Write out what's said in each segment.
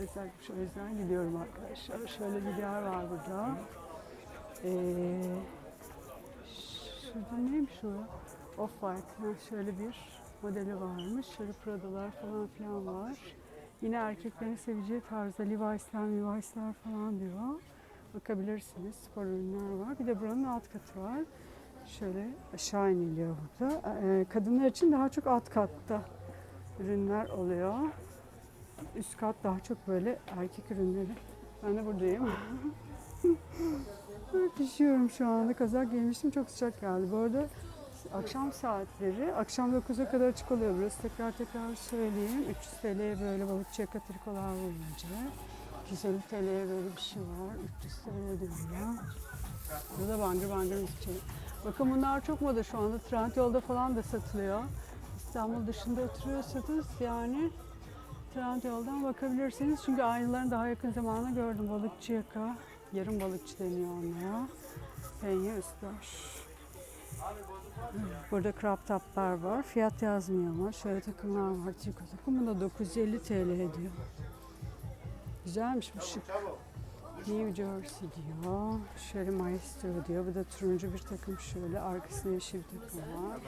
Yasakmış o yüzden gidiyorum arkadaşlar. Şöyle bir yer var burada. Ee, şurada neymiş o? Off-White. Şöyle bir modeli varmış. Şöyle Prada'lar falan filan var. Yine erkeklerin seveceği tarzda Levi's'ler, Levi's'ler falan diyor. Bakabilirsiniz. Spor ürünler var. Bir de buranın alt katı var. Şöyle aşağı iniliyor burada. Ee, kadınlar için daha çok alt katta ürünler oluyor. Üst kat daha çok böyle erkek ürünleri. Ben de buradayım. Ay, Pişiyorum şu anda. Kazak giymiştim. Çok sıcak geldi. Bu arada akşam saatleri, akşam 9'a kadar açık oluyor burası. Tekrar tekrar söyleyeyim. 300 TL'ye böyle balıkçı yaka trikolar önce. 250 TL'ye böyle bir şey var. 300 TL diyorlar. Burada bangır bangır müzik Bakın bunlar çok moda şu anda. Trendyol'da falan da satılıyor. İstanbul dışında oturuyorsanız yani Trendyol'dan bakabilirsiniz. Çünkü aynılarını daha yakın zamanda gördüm. Balıkçı yaka, yarım balıkçı deniyor onlara. Penye ıslar. Burada crop toplar var. Fiyat yazmıyor ama şöyle takımlar var. Triko takım. Bu da 950 TL ediyor. Güzelmiş bu şık. New Jersey diyor. Şöyle Maestro diyor. Bu da turuncu bir takım şöyle. Arkasında yeşil bir takım var.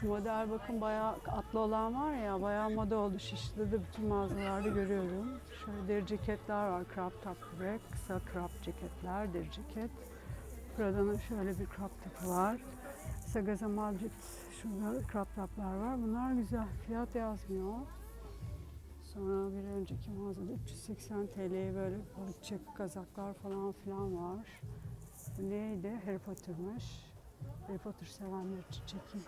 Şu model bakın bayağı atlı olan var ya bayağı moda oldu. Şişli'de de bütün mağazalarda görüyorum. Şöyle deri ceketler var. Crop top gibi. Kısa crop ceketler, deri ceket. Prada'nın şöyle bir crop topu var. Sagaza Madrid şurada crop toplar var. Bunlar güzel. Fiyat yazmıyor. Sonra bir önceki mağazada 380 TL'ye böyle balıkçı kazaklar falan filan var. Bu neydi? Harry Potter'mış. Harry Potter sevenler için çekin.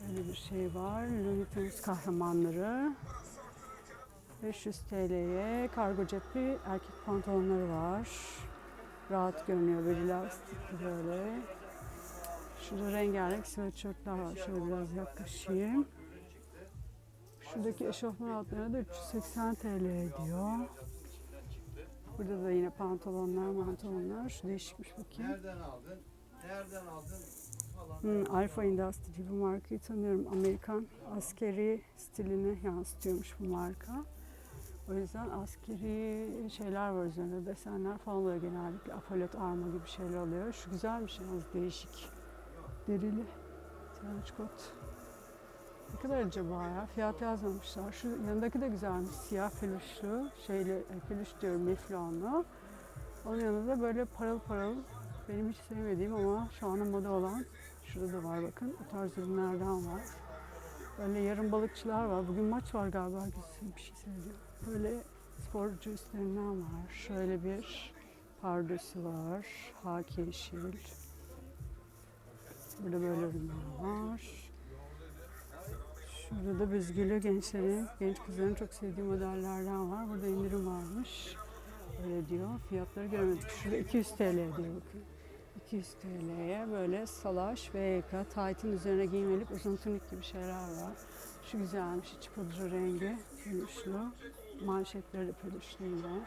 Böyle bir şey var. Looney Tunes kahramanları. 500 TL'ye kargo cepli erkek pantolonları var. Rahat görünüyor böyle lastikli böyle. Şurada rengarenk sweatshirtler var. Şöyle biraz yaklaşayım. Şuradaki eşofman altlarına da 380 TL ediyor. Burada da yine pantolonlar, pantolonlar. Şu değişikmiş bakayım. Nereden aldın? Nereden aldın? Hmm, Alfa Industry bu markayı tanıyorum. Amerikan askeri stilini yansıtıyormuş bu marka. O yüzden askeri şeyler var üzerinde, desenler falan oluyor genellikle. Apolet arma gibi şeyler oluyor. Şu güzelmiş yalnız değişik. Derili. Trench coat. Ne kadar acaba ya? Fiyat yazmamışlar. Şu yanındaki de güzelmiş. Siyah peluşlu. Şeyli, e, peluş diyorum miflonlu. Onun yanında da böyle parıl parıl benim hiç sevmediğim ama şu anda moda olan şurada da var bakın. O tarz ürünlerden var. Böyle yarım balıkçılar var. Bugün maç var galiba. Bir şey söylüyor. Böyle sporcu üstlerinden var. Şöyle bir pardösü var. Haki yeşil. Burada böyle ürünler var. Şurada da büzgülü gençlerin, genç kızların çok sevdiği modellerden var. Burada indirim varmış. Öyle diyor. Fiyatları göremedik. Şurada 200 TL diyor bakın. 200 TL'ye böyle salaş ve yaka, taytın üzerine giymelik uzun tunik gibi şeyler var. Şu güzelmiş, içi pudra rengi, peluşlu. Manşetleri de peluşlu yine.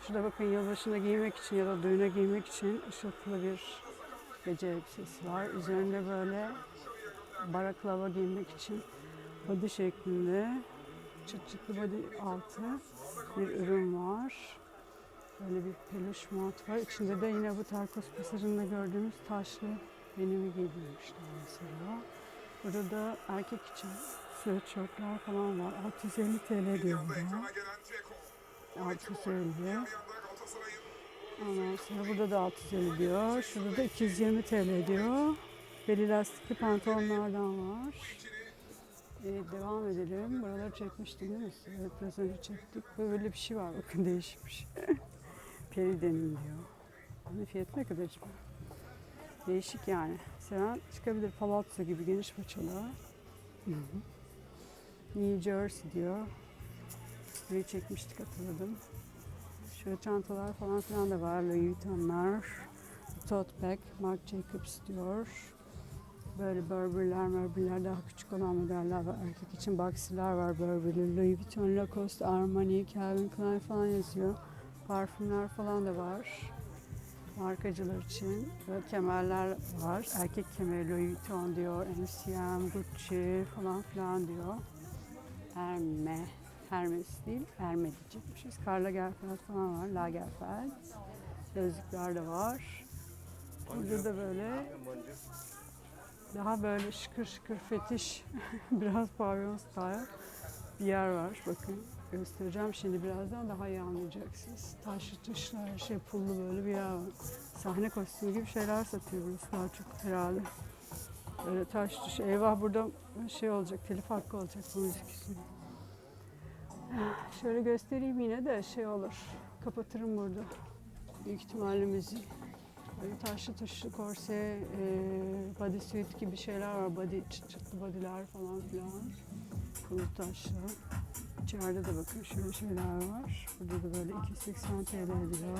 Şurada bakın yılbaşında giymek için ya da düğüne giymek için ışıltılı bir gece elbisesi var. Üzerinde böyle baraklava giymek için body şeklinde çıt çıtlı body altı bir ürün var. Böyle bir peluş mont var. İçinde de yine bu Tarkos pasajında gördüğümüz taşlı benimi giydirmişler mesela. Burada da erkek için sweatshirtler falan var. 650 TL diyor burada. 650. Ondan sonra burada da 650 diyor. Şurada da 220 TL diyor. Beli lastikli pantolonlardan var. Ee, devam edelim. Buraları çekmiştim değil mi? Evet biraz önce çektik. Böyle bir şey var bakın değişikmiş. Peri denim diyor. Bunun fiyatı ne kadar acaba? Değişik yani. Seven çıkabilir palazzo gibi geniş paçalı. New Jersey diyor. Burayı çekmiştik hatırladım. Şöyle çantalar falan filan da var. Louis Vuitton'lar. Tote bag. Marc Jacobs diyor. Böyle Burberry'ler, Burberry'ler daha küçük olan modeller var. Erkek için Boxy'ler var Burberry. Louis Vuitton, Lacoste, Armani, Calvin Klein falan yazıyor. Parfümler falan da var. Markacılar için. Böyle kemerler var. Erkek kemeri Louis Vuitton diyor. MCM, Gucci falan filan diyor. Herme. Hermes değil, Herme diyecekmişiz. Karl Lagerfeld falan var, Lagerfeld. Gözlükler de var. Burada da böyle daha böyle şıkır şıkır fetiş, biraz pavyon style bir yer var. Bakın göstereceğim şimdi birazdan daha iyi anlayacaksınız. Taşlı tuşlu her şey pullu böyle bir yer var. Sahne kostümü gibi şeyler satıyor daha çok herhalde. Böyle taş tuş. Eyvah burada şey olacak, telif hakkı olacak bu müzik yüzünden. Şöyle göstereyim yine de şey olur. Kapatırım burada. Büyük ihtimalle müziği. Taşlı tuşlu korse, e, bodysuit gibi şeyler var. Body, çıt çıtlı bodyler falan filan. Pul taşlı. İçeride de bakın şöyle şeyler var. Burada da böyle 280 TL ediyor.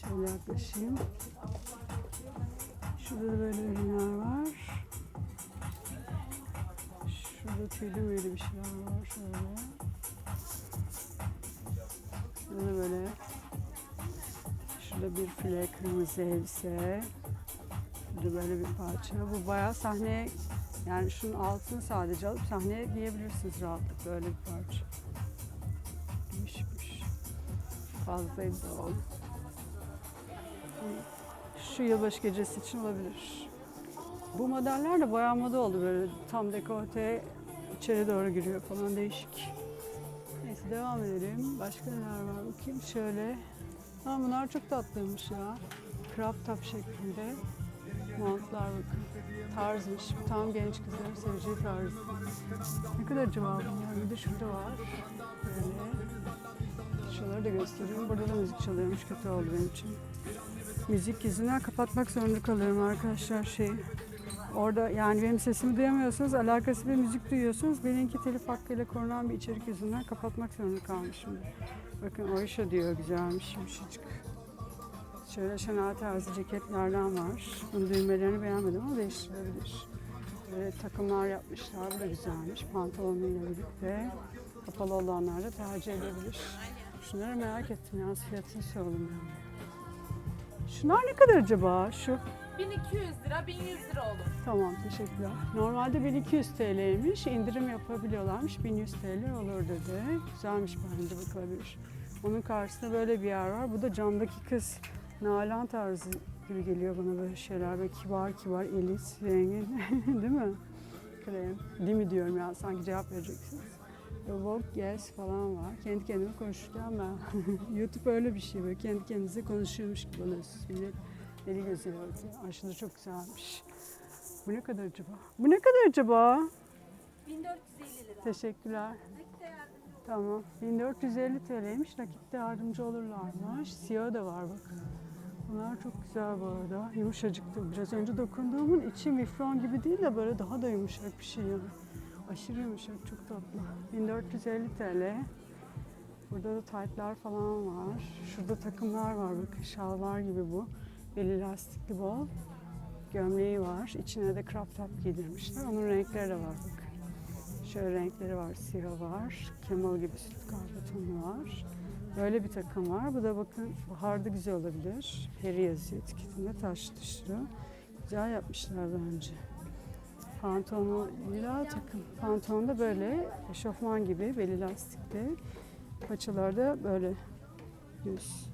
Şöyle yaklaşayım. Şurada da böyle ürünler var. Şurada tüylü müylü bir şeyler var şöyle. Şurada böyle Şurada bir file kırmızı elbise. Burada böyle bir parça. Bu bayağı sahneye yani şunun altını sadece alıp sahneye giyebilirsiniz rahatlıkla öyle bir parça. Değişikmiş. Fazlaydı oldu. Şu yılbaşı gecesi için olabilir. Bu modeller de bayağı moda oldu böyle tam dekolte içeri doğru giriyor falan değişik. Neyse devam edelim. Başka neler var bakayım şöyle. Ha, bunlar çok tatlıymış ya. Crop top şeklinde montlar bakın. Tarzmış. Tam genç kızların seveceği tarz. Ne kadar cevabı var. Bir de şurada var. Böyle. Şuraları da göstereyim. Burada da müzik çalıyormuş. Kötü oldu benim için. Müzik yüzünden kapatmak zorunda kalıyorum arkadaşlar şey. Orada yani benim sesimi duyamıyorsunuz, alakası bir müzik duyuyorsunuz. Benimki telif hakkıyla korunan bir içerik yüzünden kapatmak zorunda kalmışım. Bakın Oyşa diyor güzelmiş yumuşacık. Şöyle Chanel tarzı ceketlerden var. Bunun düğmelerini beğenmedim ama değiştirilebilir. Böyle takımlar yapmışlar. Bu da güzelmiş. Pantolonuyla birlikte. Kapalı olanlar tercih edebilir. Şunları merak ettim yalnız fiyatını soralım yani. Şunlar ne kadar acaba? Şu 1200 lira, 1100 lira olur. Tamam teşekkürler. Normalde 1200 TL'ymiş. indirim yapabiliyorlarmış. 1100 TL olur dedi. Güzelmiş bence bakılabilir. Onun karşısında böyle bir yer var. Bu da camdaki kız. Nalan tarzı gibi geliyor bana böyle şeyler. Böyle kibar kibar elit rengin. Değil mi? Krem. Değil mi diyorum ya sanki cevap vereceksiniz. Vogue Yes falan var. Kendi kendime konuşurken ben. YouTube öyle bir şey böyle kendi kendinize konuşuyormuş gibi oluyorsunuz. Millet deli gözüyle bakıyor. Aşırı çok güzelmiş. Bu ne kadar acaba? Bu ne kadar acaba? 1450 lira. Teşekkürler. Tamam. 1450 TL'ymiş. Nakitte yardımcı olurlarmış. Siyahı da var bakın. Bunlar çok güzel bu arada. Yumuşacıktı. Biraz önce dokunduğumun içi mifron gibi değil de böyle daha da yumuşak bir şey yani. Aşırı yumuşak, çok tatlı. 1450 TL. Burada da taytlar falan var. Şurada takımlar var bakın. Şalvar gibi bu. Beli lastikli bol. Gömleği var. İçine de crop top giydirmişler. Onun renkleri de var bakın. Şöyle renkleri var. Siyah var. Kemal gibi süt kahve tonu var. Böyle bir takım var. Bu da bakın baharda güzel olabilir. Peri yazıyor etiketinde taş tuşlu. Güzel yapmışlar bence. Pantolonuyla takım. Pantolon da böyle eşofman gibi beli lastikli. Paçalarda böyle düz.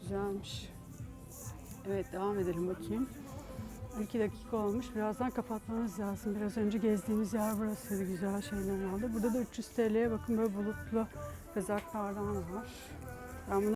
Güzelmiş. Evet devam edelim bakayım. 2 dakika olmuş. Birazdan kapatmamız lazım. Biraz önce gezdiğimiz yer burasıydı. Güzel şeyler aldı. Burada da 300 TL'ye bakın böyle bulutlu kazaklardan var. Ben bunu